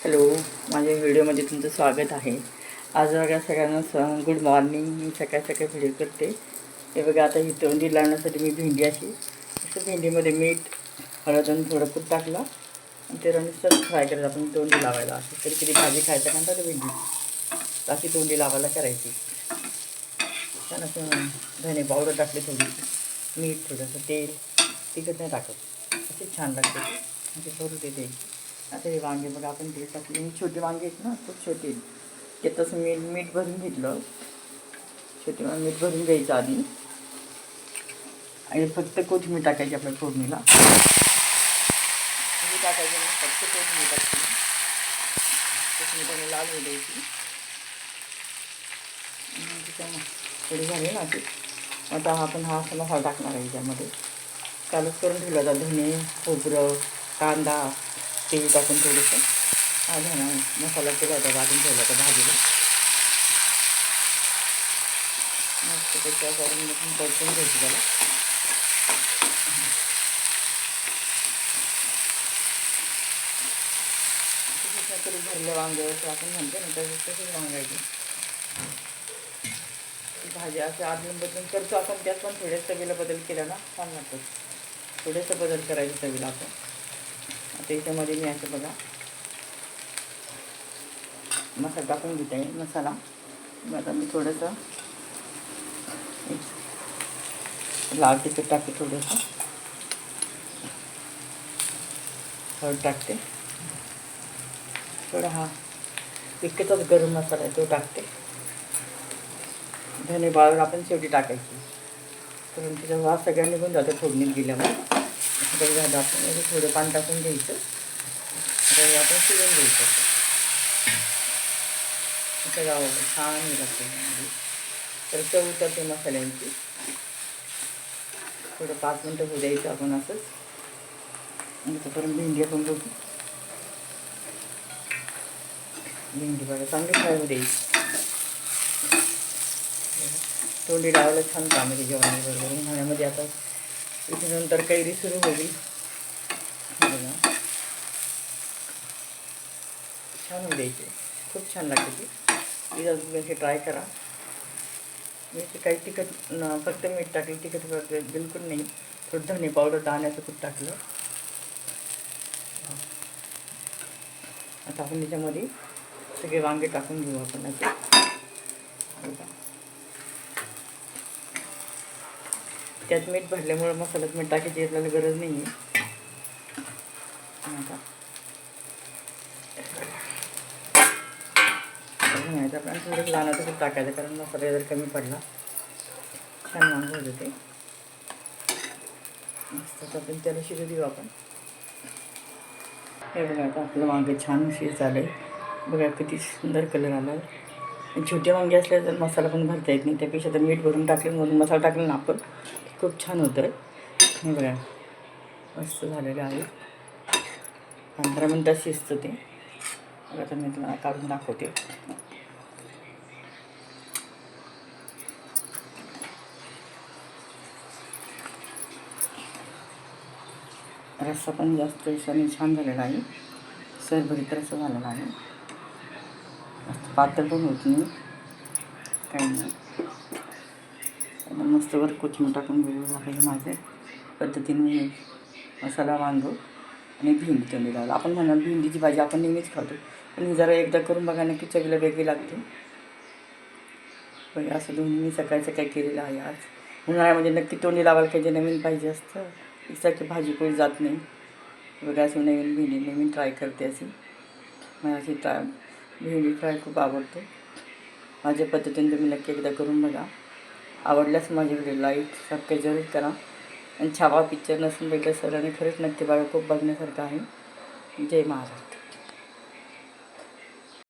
Hello माझ्या व्हिडिओमध्ये तुमचं स्वागत आहे. आज बघा सगळ्यांना स गुड मॉर्निंग. मी सकाळ सकाळी व्हिडिओ करते. हे बघा आता ही तोंडी लावण्यासाठी मी भेंडी अशी असं भेंडीमध्ये मीठ हळद आणि थोडं कूट टाकला. आणि ते नुसतं फ्राय करायचं आपण तोंडी लावायला. असं तरी कधी भाजी खायचं का तर भेंडी. तर अशी तोंडी लावायला करायची. छान असं धने पावडर टाकली थोडी मीठ थोडंसं तेल तिखट नाही टाकत. असे छान लागते ते. म्हणजे करू ते द्यायची आता हे वांगे बघा आपण ते टाकले छोटे वांगे आहेत ना खूप छोटे आहेत. ते तसं मीठ मीठ भरून घेतलं. छोटे वांगे मीठ भरून घ्यायचं आधी. आणि फक्त कोथिंबीर टाकायची आपल्या फोडणीला. कोथिंबीर टाकायची नाही फक्त कोथिंबीर टाकली कोथिंबीर लाल होऊ द्यायची. थोडी झाली ना ते. आता आपण हा असा मसाला टाकणार आहे याच्यामध्ये. चालूच करून ठेवला जातो. धने खोबरं कांदा. तेल टाकून थोडंसं हा मसाला केला होता वाटून ठेवला होता भाजीला. मस्त त्याच्याकडून मग परतून घ्यायची त्याला. तरी भरलं असं आपण म्हणतो ना तसंच तसंच वांगायची भाजी असे आदलून बदलून करतो आपण त्यात पण थोड्याच तवीला बदल केला ना छान लागतो. थोडंसं बदल करायचं तवीला आपण. आता याच्यामध्ये मी असं बघा. मसाला टाकून घेते आहे मसाला. आता मी थोडंसं लाल तिखट टाकते थोडंसं. हळद टाकते. थोडा हा इतकेचाच गरम मसाला आहे तो टाकते. धने बाळवर आपण शेवटी वास सगळ्या निघून जातो फोडणीत गेल्यावर तेल झालं आपण याचं थोडं पाणी टाकून घ्यायचं. आता आपण शिजून घ्यायचं असं गावं छान लागते म्हणजे तर चव उतरते मसाल्यांची. थोडं पाच मिनटं होऊ द्यायचं आपण असंच. आणि तोपर्यंत भेंडी आपण बघू. भेंडी बघा चांगली फ्राय होऊ द्यायची. तोंडी लावायला छान कामे आहे जेवणाबरोबर उन्हाळ्यामध्ये आता इथे नंतर कैरी सुरू होईल. छान होऊ द्यायची. खूप छान लागते ती. प्लीज अजून हे ट्राय करा. मी काही तिखट फक्त मीठ टाकलं तिखट बिलकुल नाही. थोडं धने पावडर दाण्याचं खूप टाकलं. आता आपण त्याच्यामध्ये सगळे वांगे टाकून घेऊ आपण असे त्यात मीठ भरल्यामुळे मसाल्यात मीठ टाकायची आपल्याला गरज नाही आहे आता तर आपण थोडं लहानाचं खूप टाकायचं कारण मसाला जर कमी पडला छान वांग होतं ते. मस्त. आपण त्याला शिजू देऊ आपण. हे बघा आता आपलं वांगे छान शिज झालं आहे बघा किती सुंदर कलर आला. छोटे वांगे असले तर मसाला पण भरता येत नाही. त्यापेक्षा तर मीठ भरून टाकले म्हणून मसाला टाकला ना आपण. खूप छान होतं हे बघा मस्त झालेलं आहे. पंधरा मिनटात शिजतं ते. आता मी तुम्हाला काढून दाखवते. रस्सा पण जास्त दिवसाने छान झालेला आहे. सरभरीत रस्सा झालेला आहे. पातळ पण होत नाही. काही नाही. आता मस्त वर कोथिंबीर टाकून वेगळं टाकायचं माझ्या पद्धतीने मसाला वांग आणि भेंडी तोंडी लावलं. आपण म्हणाल भेंडीची भाजी आपण नेहमीच खातो पण जरा एकदा करून बघा नक्की चवीला वेगळी लागते. पण असं दोन्ही मी सकाळी सकाळी केलेलं आहे आज. उन्हाळ्यामध्ये म्हणजे नक्की तोंडी लावायला काही जे नवीन पाहिजे असतं इसारखी भाजी पोळी जात नाही. बघा असं नवीन भेंडी नवीन ट्राय करते अशी. मला अशी ट्राय भेंडी फ्राय खूप आवडते. माझ्या पद्धतीने तुम्ही नक्की एकदा करून बघा. आवडल्यास माझी व्हिडिओ लाईक सबस्क्राईब जरूर करा. आणि छावा पिक्चर नसून भेटलं सर आणि खरंच नक्की बघा खूप बघण्यासारखं आहे. जय महाराज.